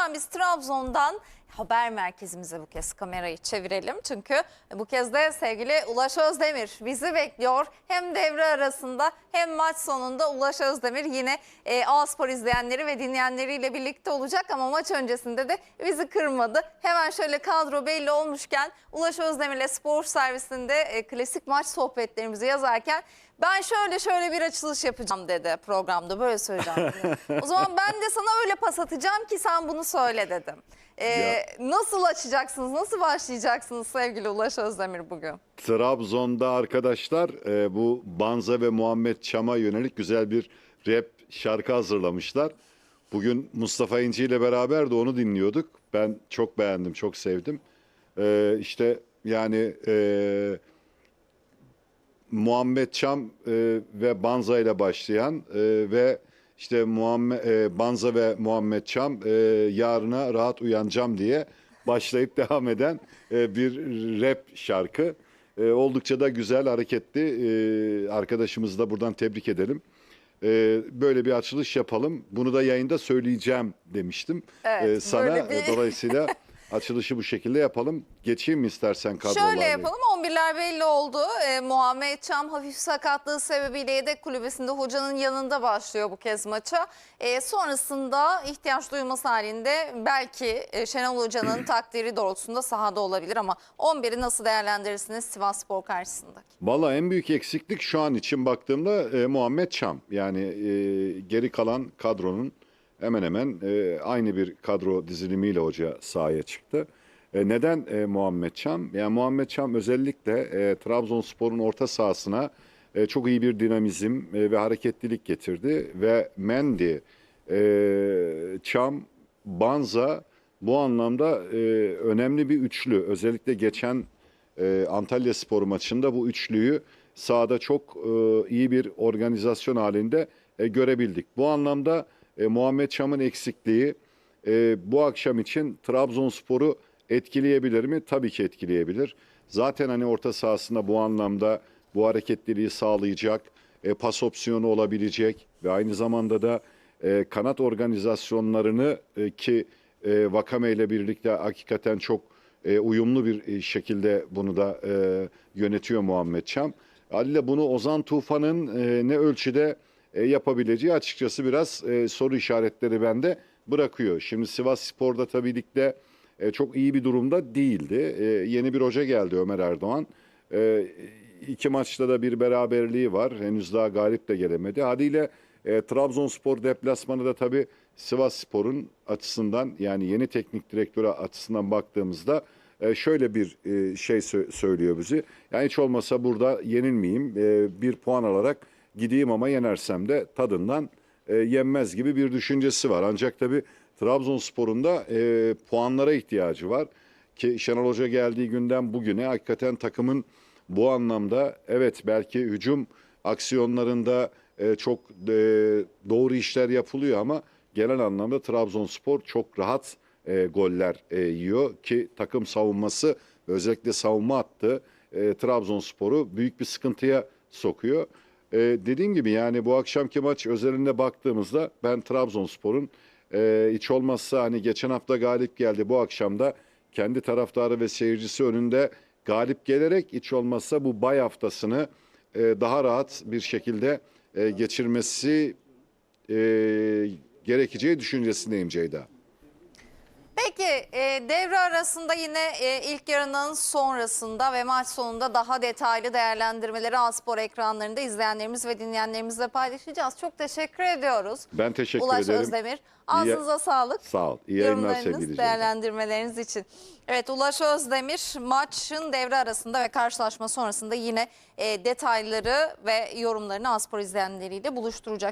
Hemen biz Trabzon'dan haber merkezimize bu kez kamerayı çevirelim. Çünkü bu kez de sevgili Ulaş Özdemir bizi bekliyor. Hem devre arasında hem maç sonunda Ulaş Özdemir yine e, A-Spor izleyenleri ve dinleyenleriyle birlikte olacak. Ama maç öncesinde de bizi kırmadı. Hemen şöyle kadro belli olmuşken Ulaş Özdemir'le spor servisinde e, klasik maç sohbetlerimizi yazarken ben şöyle şöyle bir açılış yapacağım dedi programda böyle söyleyeceğim. o zaman ben de sana öyle pas atacağım ki sen bunu söyle dedim. Ee. Nasıl açacaksınız, nasıl başlayacaksınız sevgili Ulaş Özdemir bugün? Trabzon'da arkadaşlar e, bu Banza ve Muhammed Çam'a yönelik güzel bir rap şarkı hazırlamışlar. Bugün Mustafa İnci ile beraber de onu dinliyorduk. Ben çok beğendim, çok sevdim. E, işte yani e, Muhammed Çam e, ve Banza ile başlayan e, ve işte Muhammed, e, Banza ve Muhammed Çam e, yarına rahat uyanacağım diye başlayıp devam eden e, bir rap şarkı. E, oldukça da güzel, hareketli. E, arkadaşımızı da buradan tebrik edelim. E, böyle bir açılış yapalım. Bunu da yayında söyleyeceğim demiştim Evet, e, sana. böyle bir- Dolayısıyla açılışı bu şekilde yapalım. Geçeyim mi istersen kadrolarla? Şöyle yapalım 11'ler belli oldu. Ee, Muhammed Çam hafif sakatlığı sebebiyle yedek kulübesinde hocanın yanında başlıyor bu kez maça. Ee, sonrasında ihtiyaç duyması halinde belki e, Şenol Hoca'nın takdiri doğrultusunda sahada olabilir ama 11'i nasıl değerlendirirsiniz Sivas Spor karşısındaki? Valla en büyük eksiklik şu an için baktığımda e, Muhammed Çam. Yani e, geri kalan kadronun hemen hemen e, aynı bir kadro dizilimiyle hoca sahaya çıktı. E, neden e, Muhammed Çam? Yani Muhammed Çam özellikle e, Trabzonspor'un orta sahasına e, çok iyi bir dinamizm e, ve hareketlilik getirdi ve Mendy, e, Çam, Banza bu anlamda e, önemli bir üçlü. Özellikle geçen e, Antalya Spor maçında bu üçlüyü sahada çok e, iyi bir organizasyon halinde e, görebildik. Bu anlamda e, Muhammed Çam'ın eksikliği e, bu akşam için Trabzonspor'u etkileyebilir mi? Tabii ki etkileyebilir. Zaten hani orta sahasında bu anlamda bu hareketliliği sağlayacak, e, pas opsiyonu olabilecek ve aynı zamanda da e, kanat organizasyonlarını e, ki e, Vakame ile birlikte hakikaten çok e, uyumlu bir e, şekilde bunu da e, yönetiyor Muhammed Çam. Haliyle bunu Ozan Tufan'ın e, ne ölçüde e, yapabileceği açıkçası biraz e, soru işaretleri bende bırakıyor. Şimdi Sivas Spor'da tabii ligde e, çok iyi bir durumda değildi. E, yeni bir hoca geldi Ömer Erdoğan. E, iki maçta da bir beraberliği var. Henüz daha galip de gelemedi. Haliyle e, Trabzonspor deplasmanı da tabii Sivas Spor'un açısından yani yeni teknik direktörü açısından baktığımızda e, şöyle bir e, şey sö- söylüyor bizi. Yani hiç olmasa burada yenilmeyeyim, e, bir puan alarak gideyim ama yenersem de tadından e, yenmez gibi bir düşüncesi var. Ancak tabii Trabzonspor'un da e, puanlara ihtiyacı var. Ki Şenol Hoca geldiği günden bugüne hakikaten takımın bu anlamda evet belki hücum aksiyonlarında e, çok e, doğru işler yapılıyor ama genel anlamda Trabzonspor çok rahat e, goller e, yiyor ki takım savunması özellikle savunma hattı e, Trabzonspor'u büyük bir sıkıntıya sokuyor. E, dediğim gibi yani bu akşamki maç özelinde baktığımızda ben Trabzonspor'un e, hiç olmazsa hani geçen hafta galip geldi bu akşamda kendi taraftarı ve seyircisi önünde galip gelerek hiç olmazsa bu bay haftasını e, daha rahat bir şekilde e, geçirmesi e, gerekeceği düşüncesindeyim Ceyda. Peki e, devre arasında yine e, ilk yarının sonrasında ve maç sonunda daha detaylı değerlendirmeleri Aspor ekranlarında izleyenlerimiz ve dinleyenlerimizle paylaşacağız. Çok teşekkür ediyoruz. Ben teşekkür Ulaş ederim. Özdemir. Ağzınıza sağlık. Sağ ol. İyi yayınlar sevgili değerlendirmeleriniz için. Evet Ulaş Özdemir maçın devre arasında ve karşılaşma sonrasında yine e, detayları ve yorumlarını Aspor izleyenleriyle buluşturacak.